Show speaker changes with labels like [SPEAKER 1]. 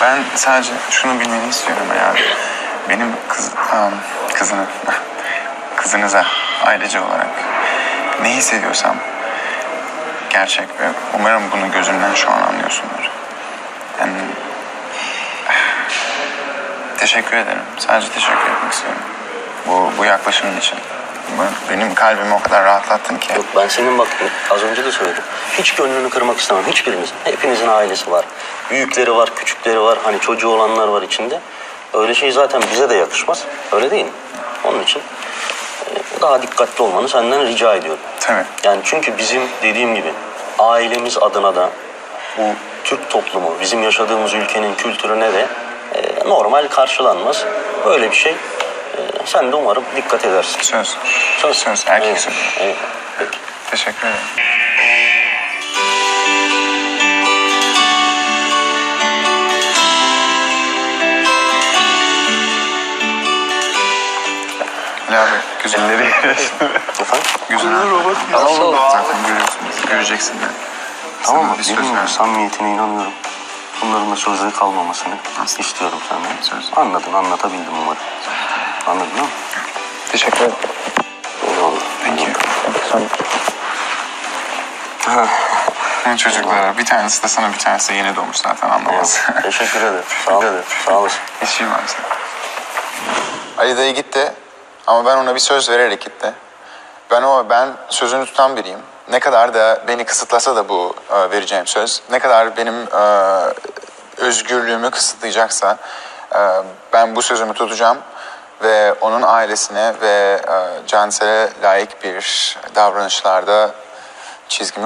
[SPEAKER 1] Ben sadece şunu bilmeni istiyorum eğer benim kız, am, kızını, kızınıza ailece olarak ne hissediyorsam gerçek ve umarım bunu gözümden şu an anlıyorsundur. Yani, teşekkür ederim. Sadece teşekkür etmek istiyorum. Bu, bu yaklaşımın için. Benim kalbimi o kadar rahatlattın ki.
[SPEAKER 2] Yok ben senin bak az önce de söyledim. Hiç gönlünü kırmak istemem. Hiçbirinizin. Hepinizin ailesi var. Büyükleri var, küçükleri var. Hani çocuğu olanlar var içinde. Öyle şey zaten bize de yakışmaz. Öyle değil mi? Onun için e, daha dikkatli olmanı senden rica ediyorum.
[SPEAKER 1] Tabii.
[SPEAKER 2] Yani çünkü bizim dediğim gibi ailemiz adına da bu Türk toplumu, bizim yaşadığımız ülkenin kültürüne de e, normal karşılanmaz. Böyle bir şey. Sen de umarım dikkat edersin.
[SPEAKER 1] Söz.
[SPEAKER 2] Söz.
[SPEAKER 1] Söz. Erkek
[SPEAKER 2] Evet,
[SPEAKER 1] sözü.
[SPEAKER 2] evet. Peki.
[SPEAKER 1] Teşekkür ederim. Ali abi güzelleri
[SPEAKER 2] Efendim?
[SPEAKER 1] Güzel.
[SPEAKER 2] Nasıl oldu?
[SPEAKER 1] Zaten görüyorsunuz. Göreceksin de.
[SPEAKER 2] Tamam mı?
[SPEAKER 1] Bir söz ver.
[SPEAKER 2] samimiyetine inanıyorum. Bunların da sözleri kalmamasını istiyorum senden.
[SPEAKER 1] Söz.
[SPEAKER 2] Anladın, anlatabildim umarım. Anladın değil mi?
[SPEAKER 1] Teşekkür ederim.
[SPEAKER 2] Eyvallah.
[SPEAKER 1] Thank you.
[SPEAKER 2] Sen...
[SPEAKER 1] Yani çocuklara bir tanesi de sana bir tanesi de yeni doğmuş zaten anlamaz.
[SPEAKER 2] Teşekkür ederim. Sağ ol. Sağ olasın.
[SPEAKER 1] İşim var senin. Ali dayı gitti ama ben ona bir söz vererek gitti. Ben o ben sözünü tutan biriyim. Ne kadar da beni kısıtlasa da bu e, vereceğim söz, ne kadar benim e, özgürlüğümü kısıtlayacaksa e, ben bu sözümü tutacağım ve onun ailesine ve e, Cansel'e layık bir davranışlarda çizgimi